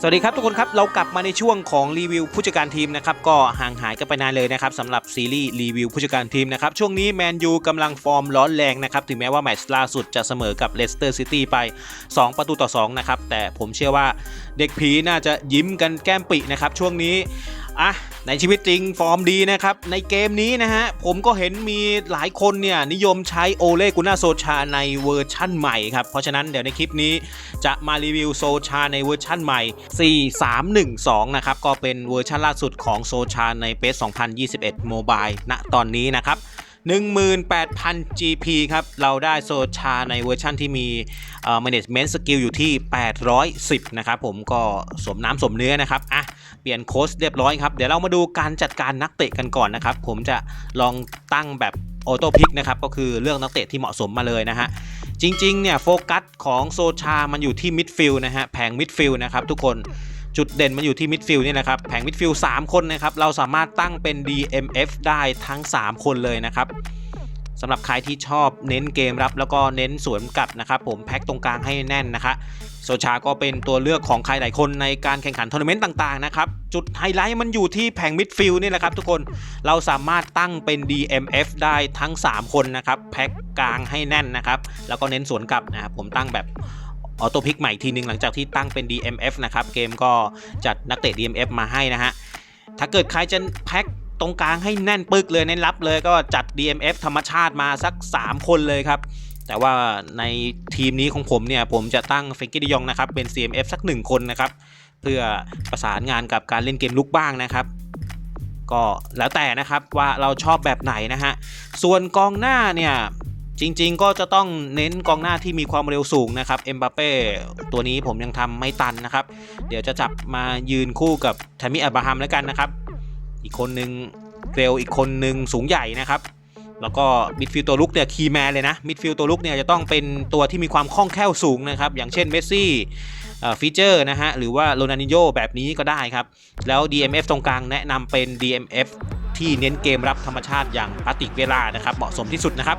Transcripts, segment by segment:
สวัสดีครับทุกคนครับเรากลับมาในช่วงของรีวิวผู้จัดการทีมนะครับก็ห่างหายกันไปนานเลยนะครับสำหรับซีรีส์รีวิวผู้จัดการทีมนะครับช่วงนี้แมนยูกำลังฟอร์มร้อนแรงนะครับถึงแม้ว่าแมตช์ล่าสุดจะเสมอกับเลสเตอร์ซิตี้ไป 2 ประตูต่อ2นะครับแต่ผมเชื่อว่าเด็กผีน่าจะยิ้มกันแก้มปินะครับช่วงนี้ อะในชีวิตจริงฟอร์มดีนะครับ ในเกมนี้นะฮะ ผมก็เห็นมีหลายคนเนี่ยนิยมใช้โอเลกุน่าโซชาในเวอร์ชั่นใหม่ครับ เพราะฉะนั้นเดี๋ยวในคลิปนี้จะมารีวิวโซชาในเวอร์ชั่นใหม่ 4312 นะครับ ก็เป็นเวอร์ชันล่าสุดของโซชาในเปส2021 Mobile ณตอนนี้นะครับ 18,000 GP ครับ เราได้โซชาในเวอร์ชันที่มีเอ่อ management skill อยู่ที่ 810 นะครับผมก็สมน้ำสมเนื้อนะครับ อะ เปลี่ยนโค้ชเรียบร้อยครับ เดี๋ยวเรามาดูการจัดการนักเตะกันก่อนนะครับ ผมจะลองตั้งแบบออโต้พิกนะครับก็คือเลือกนักเตะที่เหมาะสมมาเลยนะฮะ จริง ๆ เนี่ย โฟกัสของโซชา มันอยู่ที่มิดฟิลด์นะฮะแผงมิดฟิลด์นะครับทุกคน จุดเด่นมันอยู่ที่มิดฟิลด์นี่นะครับแผงมิดฟิลด์3คนนะครับเราสามารถตั้งเป็น DMF ได้ทั้ง 3 คนเลยนะครับสำหรับใครที่ชอบเน้นเกมรับ แล้วก็เน้นสวนกลับนะครับผมแพ็คตรงกลางให้แน่นนะคะโซชาก็เป็นตัวเลือกของใครหลายคนในการแข่งขันทัวร์นาเมนต์ต่างๆนะครับจุดไฮไลท์มันอยู่ที่แผงมิดฟิลด์นี่แหละครับทุกคนเราสามารถตั้งเป็น DMF ได้ทั้ง 3 คนนะครับแพ็คกลางให้แน่นนะครับแล้วก็เน้นสวนกลับนะครับผมตั้งแบบ ออโต้พิกใหม่อีกทีนึงหลังจากที่ตั้งเป็น DMF นะครับ เกมก็จัดนักเตะ DMF มาให้นะฮะ ถ้าเกิดใครจะแพ็คตรงกลางให้แน่นปึกเลยเน้นรับเลยก็จัด DMF ธรรมชาติมาสัก 3 คนเลยครับแต่ว่าในทีมนี้ของผมเนี่ยผมจะตั้งเฟงกี้ดิยองนะครับเป็น CMF สัก 1 คนนะครับ เพื่อประสานงานกับการเล่นเกมลุกบ้างนะครับ ก็แล้วแต่นะครับว่าเราชอบแบบไหนนะฮะ ส่วนกองหน้าเนี่ย จริงๆ ก็จะต้องเน้นกองหน้าที่มีความเร็วสูงนะครับเอ็มบัปเป้ตัวนี้ผมยังทำไม่ตันนะครับ เดี๋ยวจะจับมายืนคู่กับทมมี่อับราฮัมแล้วกันนะครับ อีกคนนึงเร็วอีกคนนึงสูงใหญ่นะครับ แล้วก็มิดฟิลตัวลุกเนี่ยคีแมนเลยนะมิดฟิลตัวลุกเนี่ยจะต้องเป็นตัวที่มีความคล่องแคล่วสูงนะครับ อย่างเช่นเมสซี่ฟีเจอร์นะฮะหรือว่าโรนัลดิโญแบบนี้ก็ได้ครับ แล้ว DMF ตรงกลางแนะนำเป็น DMF ที่เน้นเกมรับธรรมชาติอย่างปาติกเวลานะครับ เหมาะสมที่สุดนะครับ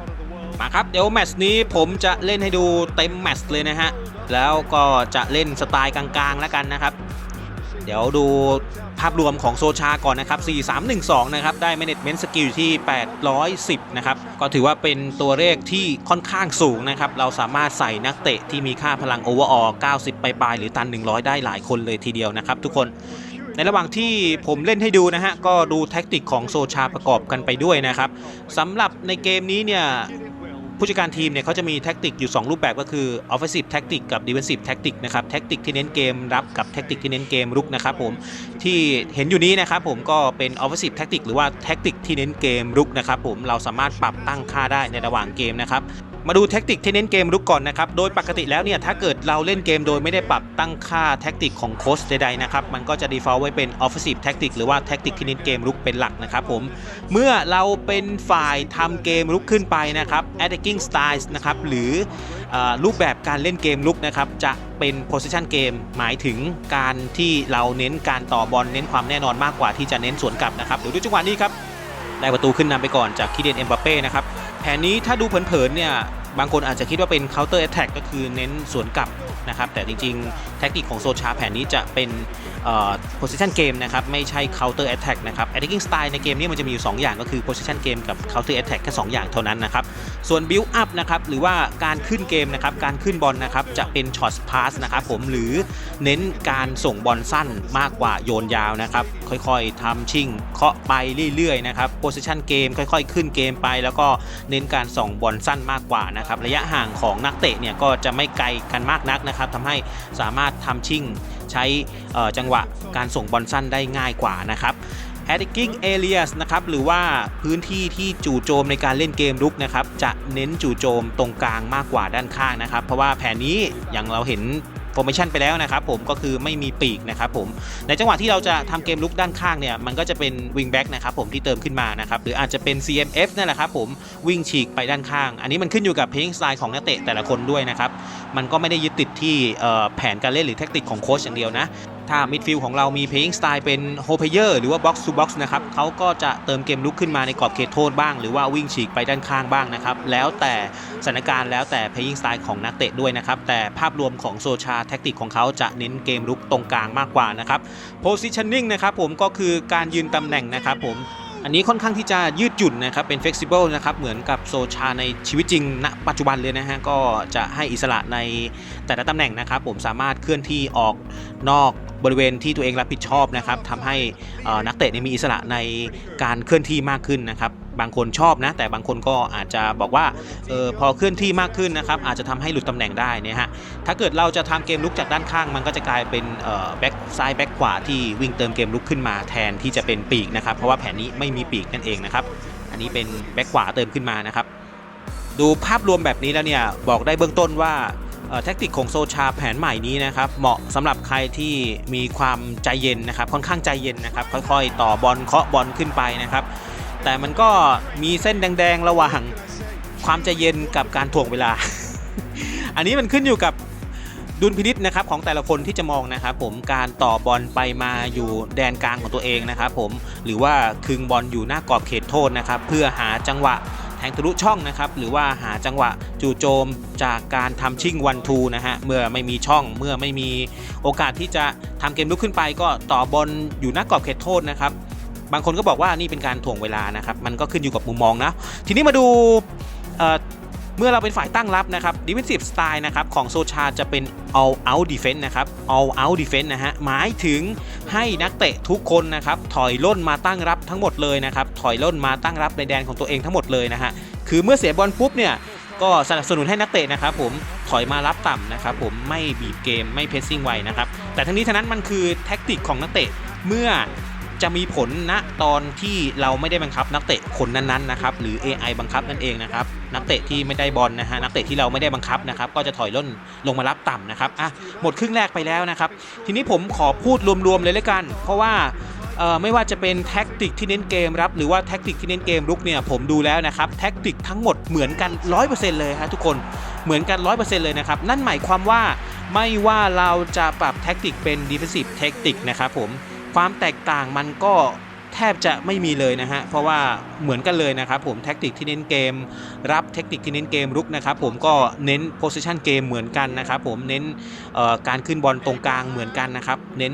มาครับเดี๋ยวแมตช์นี้ผมจะเล่นให้ดูเต็มแมตช์เลยนะฮะ แล้วก็จะเล่นสไตล์กลางๆแล้วกันนะครับ เดี๋ยวดูภาพรวมของโซชาก่อนนะครับ 4312 นะครับ ได้ management skill อยู่ที่ 810 นะครับ ก็ถือว่าเป็นตัวเลขที่ค่อนข้างสูงนะครับ เราสามารถใส่นักเตะที่มีค่าพลัง overall 90ปปลายหรือตัน 100 ได้หลายคนเลยทีเดียวนะครับทุกคน ในระหว่างที่ผมเล่นให้ดูนะฮะ ก็ดูแท็กติกของโซชาประกอบกันไปด้วยนะครับสำหรับในเกมนี้เนี่ย ผู้จัดการทีมเนี่ยเขาจะมีแท็กติกอยู่ 2 รูปแบบก็คือ offensive tactic กับ defensive tactic นะครับแท็กติกที่เน้นเกมรับกับแท็กติกที่เน้นเกมรุกนะครับผมที่เห็นอยู่นี้นะครับผมก็เป็น offensive tactic หรือว่าแท็กติกที่เน้นเกมรุกนะครับผมเราสามารถปรับตั้งค่าได้ในระหว่างเกมนะครับ มาดูแท็กติกที่เน้นเกมรุกก่อนนะครับ โดยปกติแล้วเนี่ยถ้าเกิดเราเล่นเกมโดยไม่ได้ปรับตั้งค่าแท็กติกของโค้ชใดๆนะครับ มันก็จะ default ไว้เป็น offensive tactic หรือว่าแท็กติกที่เน้นเกมรุกเป็นหลักนะครับผม เมื่อเราเป็นฝ่ายทำเกมลุกขึ้นไปนะครับ attacking styles นะครับหรือออรูปแบบการเล่นเกมลุกนะครับจะเป็น position game หมายถึงการที่เราเน้นการต่อบอลเน้นความแน่นอนมากกว่าที่จะเน้นสวนกลับนะครับเดี๋ยวดูจังหวะนี้ครับ ได้ประตูขึ้นนำไปก่อนจากคิเดนเอ็มบัปเป้นะครับแผนนี้ถ้าดูเผินๆเนี่ยบางคนอาจจะคิดว่าเป็น counter attack ก็คือเน้นสวนกลับนะครับแต่จริงๆ แท็กติกของโซชาแผนนี้จะเป็น position game นะครับไม่ใช่ counter attack นะครับ attacking style ในเกมนี้มันจะมีอยู่ 2 อย่างก็คือ position game กับ counter attack แค่2อย่างเท่านั้นนะครับส่วน build up นะครับหรือว่าการขึ้นเกมนะครับการขึ้นบอลนะครับจะเป็น short pass นะครับผมหรือเน้นการส่งบอลสั้นมากกว่าโยนยาวนะครับ ค่อยๆทำชิ่งเคาะไปเรื่อยๆนะครับ position game ค่อยๆ ขึ้นเกมไป แล้วก็เน้นการส่งบอลสั้นมากกว่านะครับระยะห่างของนักเตะเนี่ยก็จะไม่ไกลกันมากนักนะครับทำให้สามารถทำชิ่งใช้จังหวะการส่งบอลสั้นได้ง่ายกว่านะครับ attacking areas นะครับหรือว่าพื้นที่ที่จู่โจมในการเล่นเกมรุกนะครับจะเน้นจู่โจมตรงกลางมากกว่าด้านข้างนะครับ เพราะว่าแผนนี้อย่างเราเห็น โปรโมชั่นไปแล้วนะครับผมก็คือไม่มีปีกนะครับผมในจังหวะที่เราจะทำเกมลุกด้านข้างเนี่ยมันก็จะเป็นวิงแบ็กนะครับผมที่เติมขึ้นมานะครับหรืออาจจะเป็น CMF นั่นแหละครับผมวิ่งฉีกไปด้านข้าง อันนี้มันขึ้นอยู่กับเพลงสไตล์ของนักเตะแต่ละคนด้วยนะครับมันก็ไม่ได้ยึดติดที่เอ่อแผนการเล่นหรือแทคติกของโค้ชอย่างเดียวนะ ถ้ามิดฟิลด์ของเรามี playing style เป็น h o p l a y e r หรือว่า box to box นะครับเขาก็จะเติมเกมลุกขึ้นมาในกรอบเขตโทษบ้าง หรือว่าวิ่งฉีกไปด้านข้างบ้างนะครับ แล้วแต่สถานการณ์แล้วแต่ playing style ของนักเตะด้วยนะครับ แต่ภาพรวมของโซชาแท็กติกของเขาจะเน้นเกมลุกตรงกลางมากกว่านะครับ positioning นะครับผมก็คือการยืนตำแหน่งนะครับผมอันนี้ค่อนข้างที่จะยืดหยุ่นนะครับ เป็น flexible นะครับ เหมือนกับโซชาในชีวิตจริงณปัจจุบันเลยนะฮะ ก็จะให้อิสระในแต่ละตำแหน่งนะครับ ผมสามารถเคลื่อนที่ออกนอก บริเวณที่ตัวเองรับผิดชอบนะครับทำให้นักเตะเนี่ยมีอิสระในการเคลื่อนที่มากขึ้นนะครับบางคนชอบนะแต่บางคนก็อาจจะบอกว่าออพอเคลื่อนที่มากขึ้นนะครับอาจจะทำให้หลุดตำแหน่งได้นี่ฮะถ้าเกิดเราจะทำเกมลุกจากด้านข้าง มันก็จะกลายเป็นแบ็กซ้ายแบ็กขวาที่วิ่งเติมเกมลุกขึ้นมาแทนที่จะเป็นปีกนะครับเพราะว่าแผนนี้ไม่มีปีกนั่นเองนะครับอันนี้เป็นแบ็กขวาเติมขึ้นมานะครับดูภาพรวมแบบนี้แล้วเนี่ยบอกได้เบื้องต้นว่า แท็กติกของโซชาแผนใหม่นี้นะครับเหมาะสำหรับใครที่มีความใจเย็นนะครับค่อนข้างใจเย็นนะครับค่อยๆ ต่อบอลเคาะบอลขึ้นไปนะครับ แต่มันก็มีเส้นแดงๆ ระหว่างความใจเย็นกับการถ่วงเวลา อันนี้มันขึ้นอยู่กับดุลพินิษนะครับของแต่ละคนที่จะมองนะครับผมการต่อบอลไปมาอยู่แดนกลางของตัวเองนะครับผมหรือว่าคึงบอลอยู่หน้ากรอบเขตโทษนะครับเพื่อหาจังหวะ แทงทะลุช่องนะครับหรือว่าหาจังหวะจู่โจมจากการทำชิ่งวันทูนะฮะเมื่อไม่มีช่องเมื่อไม่มีโอกาสที่จะทำเกมลุกขึ้นไป ก็ต่อบอลอยู่หน้ากรอบเขตโทษนะครับบางคนก็บอกว่านี่เป็นการถ่วงเวลานะครับ มันก็ขึ้นอยู่กับมุมมองนะ ทีนี้มาดู เมื่อเราเป็นฝ่ายตั้งรับนะครับ defensive style นะครับของโซชาจะเป็น all out defense นะครับ all out defense นะฮะหมายถึงให้นักเตะทุกคนนะครับถอยล่นมาตั้งรับทั้งหมดเลยนะครับถอยล่นมาตั้งรับในแดนของตัวเองทั้งหมดเลยนะฮะคือเมื่อเสียบอลปุ๊บเนี่ยก็สนับสนุนให้นักเตะนะครับผมถอยมารับต่ำนะครับผมไม่บีบเกมไม่เพสซิ่งไวนะครับแต่ทั้งนี้ทั้งนั้นมันคือแท็กติกของนักเตะเมื่อ จะมีผลณตอนที่เราไม่ได้บังคับนักเตะคนนั้นๆนะครับหรือ AI บังคับนั่นเองนะครับนักเตะที่ไม่ได้บอลนะฮะนักเตะที่เราไม่ได้บังคับนะครับก็จะถอยล่นลงมารับต่ำนะครับอะหมดครึ่งแรกไปแล้วนะครับทีนี้ผมขอพูดรวมๆเลยแล้วกัน เพราะว่าไม่ว่าจะเป็นแท็กติกที่เน้นเกมรับหรือว่าแท็กติกที่เน้นเกมรุกเนี่ยผมดูแล้วนะครับแท็กติกทั้งหมดเหมือนกัน 100%เลยฮะทุกคนเหมือนกัน 100%เลยนะครับนั่นหมายความว่าไม่ว่าเราจะปรับแท็กติกเป็น defensive tactic นะครับผม ความแตกต่างมันก็แทบจะไม่มีเลยนะฮะ เพราะว่าเหมือนกันเลยนะครับผมแท็กติกที่เน้นเกม รับเทคนิคที่เน้นเกมรุกนะครับผมก็เน้น position เกมเหมือนกันนะครับผมเน้นการขึ้นบอลตรงกลางเหมือนกันนะครับ เน้น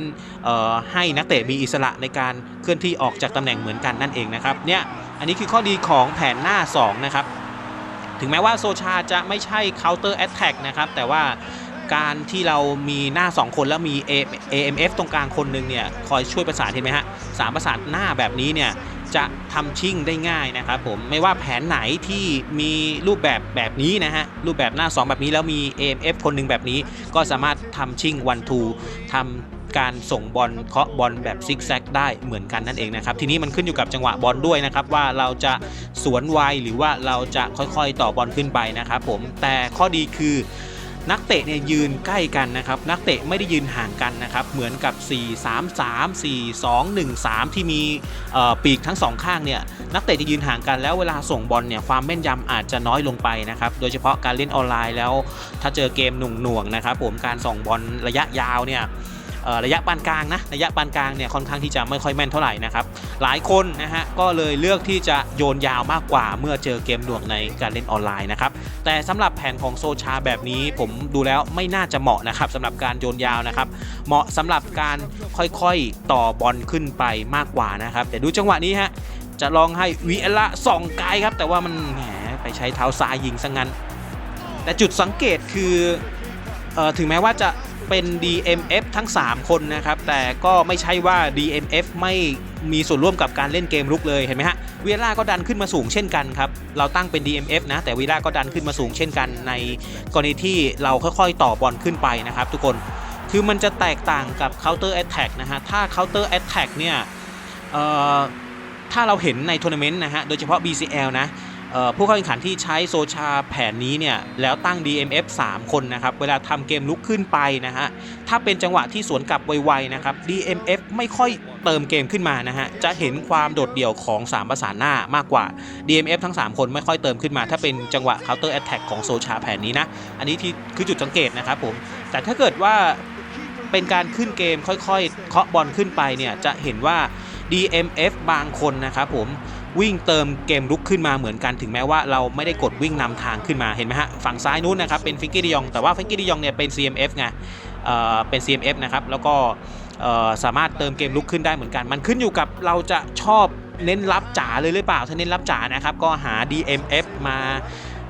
ให้นักเตะมีอิสระในการเคลื่อนที่ออกจากตำแหน่งเหมือนกันนั่นเองนะครับเนี่ยอันนี้คือข้อดีของแผนหน้า 2 นะครับ ถึงแม้ว่าโซชาจะไม่ใช่ counter attack นะครับแต่ว่า การที่เรามีหน้า 2 คนแล้วมี AMF ตรงกลางคนหนึ่งเนี่ยคอยช่วยประสานเห็นไหมฮะสามประสานหน้าแบบนี้เนี่ยจะทำชิ่งได้ง่ายนะครับผมไม่ว่าแผนไหนที่มีรูปแบบแบบนี้นะฮะรูปแบบหน้า 2 แบบนี้แล้วมี AMF คนหนึ่งแบบนี้ ก็สามารถทำชิ่งวันทูทำการส่งบอลเคาะบอลแบบซิกแซกได้เหมือนกันนั่นเองนะครับทีนี้มันขึ้นอยู่กับจังหวะบอลด้วยนะครับว่าเราจะสวนไวหรือว่าเราจะค่อยๆต่อบอลขึ้นไปนะครับผมแต่ข้อดีคือ นักเตะเนี่ยยืนใกล้กันนะครับ นักเตะไม่ได้ยืนห่างกันนะครับ เหมือนกับ 4 3 3 4 2 1 3 ที่มีปีกทั้งสองข้างเนี่ย นักเตะจะยืนห่างกันแล้วเวลาส่งบอลเนี่ยความแม่นยำอาจจะน้อยลงไปนะครับ โดยเฉพาะการเล่นออนไลน์แล้ว ถ้าเจอเกมหน่วงๆนะครับผมการส่งบอลระยะยาวเนี่ย ระยะปานกลางนะระยะปานกลางเนี่ยค่อนข้างที่จะไม่ค่อยแม่นเท่าไหร่นะครับหลายคนนะฮะก็เลยเลือกที่จะโยนยาวมากกว่าเมื่อเจอเกมหน่วงในการเล่นออนไลน์นะครับแต่สำหรับแผนของโซชาแบบนี้ผมดูแล้วไม่น่าจะเหมาะนะครับสำหรับการโยนยาวนะครับเหมาะสำหรับการค่อยๆต่อบอลขึ้นไปมากกว่านะครับแต่ดูจังหวะนี้ฮะจะลองให้วิเอละส่องไกลครับ แต่ว่ามันแหมไปใช้เท้าซ้ายยิงซะงั้น แต่จุดสังเกตคือออถึงแม้ว่าจะ เป็น DMF ทั้ง 3 คนนะครับ แต่ก็ไม่ใช่ว่า DMF ไม่มีส่วนร่วมกับการเล่นเกมรุกเลยเห็นไหมฮะเวล่าก็ดันขึ้นมาสูงเช่นกันครับ เราตั้งเป็น DMF นะ แต่เวล่าก็ดันขึ้นมาสูงเช่นกันในกรณีที่เราค่อยๆ ต่อบอลขึ้นไปนะครับทุกคนคือมันจะแตกต่างกับ counter attack นะฮะถ้า counter attack เนี่ยถ้าเราเห็นในทัวร์นาเมนต์นะฮะโดยเฉพาะ BCL นะ ผู้เข้าแข่งขันที่ใช้โซชาแผนนี้เนี่ยแล้วตั้ง DMF 3 คนนะครับเวลาทำเกมลุกขึ้นไปนะฮะถ้าเป็นจังหวะที่สวนกลับไวๆนะครับ DMF ไม่ค่อยเติมเกมขึ้นมานะฮะจะเห็นความโดดเดี่ยวของ 3 ประสานหน้ามากกว่า DMF ทั้ง 3 คนไม่ค่อยเติมขึ้นมา ถ้าเป็นจังหวะ counter attack ของโซชาแผนนี้นะอันนี้ที่คือจุดสังเกตนะครับผมแต่ถ้าเกิดว่าเป็นการขึ้นเกมค่อยๆเคาะบอลขึ้นไปเนี่ยจะเห็นว่า DMF บางคนนะครับผม วิ่งเติมเกมลุกขึ้นมาเหมือนกันถึงแม้ว่าเราไม่ได้กดวิ่งนำทางขึ้นมาเห็นไหมฮะฝั่งซ้ายนู้นนะครับเป็นฟิงกี้ดิยองแต่ว่าฟิงกี้ดิยองเนี่ยเป็น CMF ไงเอ่อเป็น CMF นะครับแล้วก็เอ่อสามารถเติมเกมลุกขึ้นได้เหมือนกัน มันขึ้นอยู่กับเราจะชอบเน้นรับจ๋าเลยหรือเปล่า ถ้าเน้นรับจ๋านะครับ ก็หา DMF มา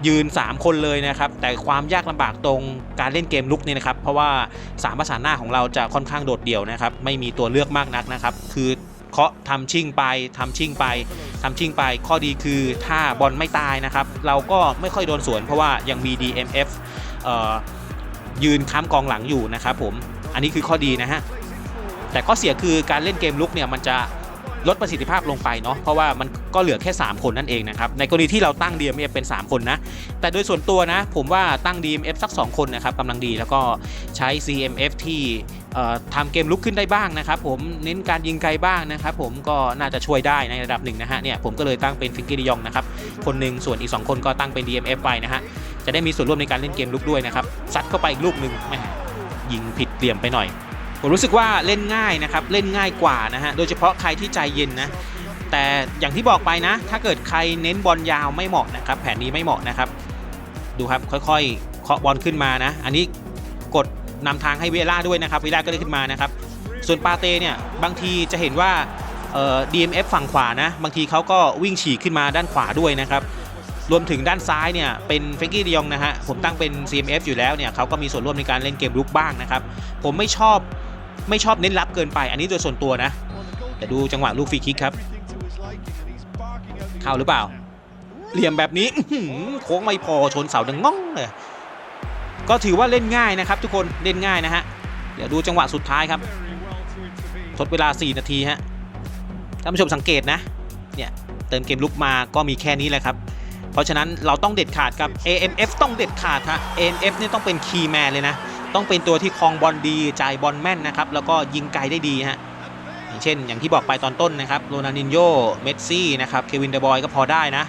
ยืน 3 คนเลยนะครับ แต่ความยากลำบากตรงการเล่นเกมลุกเนี่ยนะครับ เพราะว่าสามประสานหน้าของเราจะค่อนข้างโดดเดี่ยวนะครับ ไม่มีตัวเลือกมากนักนะครับ คือ เคาะทำชิ่งไปทำชิ่งไปทำชิ่งไป ข้อดีคือถ้าบอลไม่ตายนะครับ เราก็ไม่ค่อยโดนสวนเพราะว่ายังมี DMF เอ่อยืนค้ำกองหลังอยู่นะครับผม อันนี้คือข้อดีนะฮะ แต่ข้อเสียคือการเล่นเกมลุกเนี่ยมันจะ ลดประสิทธิภาพลงไปเนาะเพราะว่ามันก็เหลือแค่ 3 คนนั่นเองนะครับในกรณีที่เราตั้ง DMF เป็น 3 คนนะแต่โดยส่วนตัวนะผมว่าตั้ง DMF สัก 2 คนนะครับกำลังดีแล้วก็ใช้ CMF ที่ทำเกมลุกขึ้นได้บ้างนะครับผมเน้นการยิงไกลบ้างนะครับผมก็น่าจะช่วยได้ในระดับหนึ่งนะฮะเนี่ยผมก็เลยตั้งเป็นฟิงกี้ดิยองนะครับคนหนึ่งส่วนอีก 2 คนก็ตั้งเป็น DMF ไปนะฮะจะได้มีส่วนร่วมในการเล่นเกมลุกด้วยนะครับซัดเข้าไปอีกลูกหนึ่งแมยิงผิดเหลี่ยมไปหน่อย ผมรู้สึกว่าเล่นง่ายนะครับเล่นง่ายกว่านะฮะโดยเฉพาะใครที่ใจเย็นนะแต่อย่างที่บอกไปนะ ถ้าเกิดใครเน้นบอลยาวไม่เหมาะนะครับแผนนี้ไม่เหมาะนะครับ ดูครับค่อยๆเคาะบอลขึ้นมานะ อันนี้กดนำทางให้เวล่าด้วยนะครับเวล่าก็ได้ขึ้นมานะครับ ส่วนปาเต้เนี่ยบางทีจะเห็นว่าเอ่อ DMF ฝั่งขวานะ บางทีเขาก็วิ่งฉีกขึ้นมาด้านขวาด้วยนะครับรวมถึงด้านซ้ายเนี่ยเป็นเฟงกี้ดิยองนะฮะผมตั้งเป็น CMF อยู่แล้วเนี่ยเขาก็มีส่วนร่วมในการเล่นเกมลุกบ้างนะครับ ผมไม่ชอบ ไม่ชอบเน้นรับเกินไป อันนี้โดยส่วนตัวนะ แต่ดูจังหวะลูกฟรีคิกครับ เข้าหรือเปล่า เหลี่ยมแบบนี้โค้งไม่พอชนเสาดังง่องเลยก็ถือว่าเล่นง่ายนะครับ ทุกคนเล่นง่ายนะฮะเดี๋ยวดูจังหวะสุดท้ายครับทดเวลา 4 นาทีฮะท่านผู้ชมสังเกตนะเนี่ยเติมเกมลุกมาก็มีแค่นี้แหละครับ เพราะฉะนั้นเราต้องเด็ดขาดกับ AMF ต้องเด็ดขาดฮะ AMF เนี่ต้องเป็นคีย์แมนเลยนะ ต้องเป็นตัวที่คลองบอลดีจ่ายบอลแม่นนะครับแล้วก็ยิงไกลได้ดีฮะอย่างเช่น อย่างที่บอกไปตอนต้นนะครับโรนัลดินโญเมสซี่นะครับเควินเดบอยก็พอได้นะ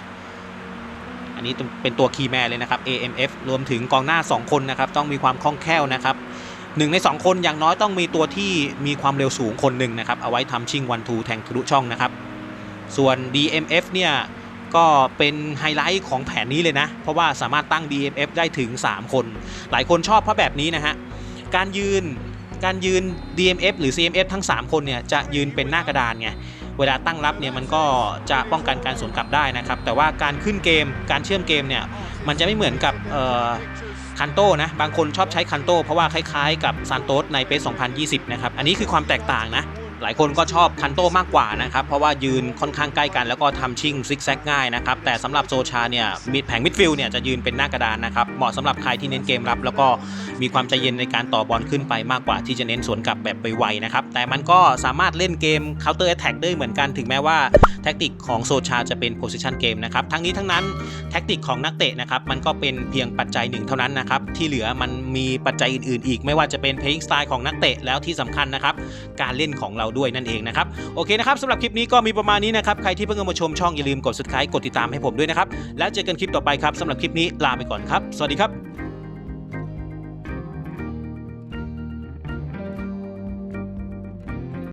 อันนี้เป็นตัวคีย์แมนเลยนะครับ AMF รวมถึงกองหน้า 2 คนนะครับต้องมีความคล่องแคล่วนะครับหนึ่งใน 2 คนอย่างน้อยต้องมีตัวที่มีความเร็วสูงคนหนึ่งนะครับเอาไว้ทำชิงวันทูแทงทะลุช่องนะครับส่วน DMF เนี่ย ก็เป็นไฮไลท์ของแผนนี้เลยนะ เพราะว่าสามารถตั้ง DMF ได้ถึง 3 คน หลายคนชอบเพราะแบบนี้นะฮะ การยืนการยืน DMF หรือ CMF ทั้ง 3 คนเนี่ยจะยืนเป็นหน้ากระดานไง เวลาตั้งรับเนี่ยมันก็จะป้องกันการสวนกลับได้นะครับ แต่ว่าการขึ้นเกมการเชื่อมเกมเนี่ยมันจะไม่เหมือนกับคันโตนะบางคนชอบใช้คันโตเพราะว่าคล้ายๆ กับซานโตสในเปส2020 นะครับ อันนี้คือความแตกต่างนะ หลายคนก็ชอบคันโตมากกว่านะครับ เพราะว่ายืนค่อนข้างใกล้กัน แล้วก็ทำชิ่งซิกแซกง่ายนะครับ แต่สำหรับโซชาเนี่ยมิดแผงมิดฟิลเนี่ยจะยืนเป็นหน้ากระดานนะครับ เหมาะสำหรับใครที่เน้นเกมรับ แล้วก็มีความใจเย็นในการต่อบอลขึ้นไปมากกว่าที่จะเน้นสวนกลับแบบไวๆนะครับ แต่มันก็สามารถเล่นเกม counter attack ได้เหมือนกันถึงแม้ว่าแท็กติกของโซชาจะเป็น position game นะครับ ทั้งนี้ทั้งนั้นแท็กติกของนักเตะนะครับมันก็เป็นเพียงปัจจัยหนึ่งเท่านั้นนะครับที่เหลือมันมีปัจจัยอื่นๆ อีก ไม่ว่าจะเป็น playing style ของนักเตะแล้วที่สำคัญนะครับการเล่นของเราด้วยนั่นเองนะครับโอเคนะครับสำหรับคลิปนี้ก็มีประมาณนี้นะครับใครที่เพิ่งมาชมช่องอย่าลืมกด subscribe กดติดตามให้ผมด้วยนะครับแล้วเจอกันคลิปต่อไปครับสำหรับคลิปนี้ลาไปก่อนครับ สวัสดีครับ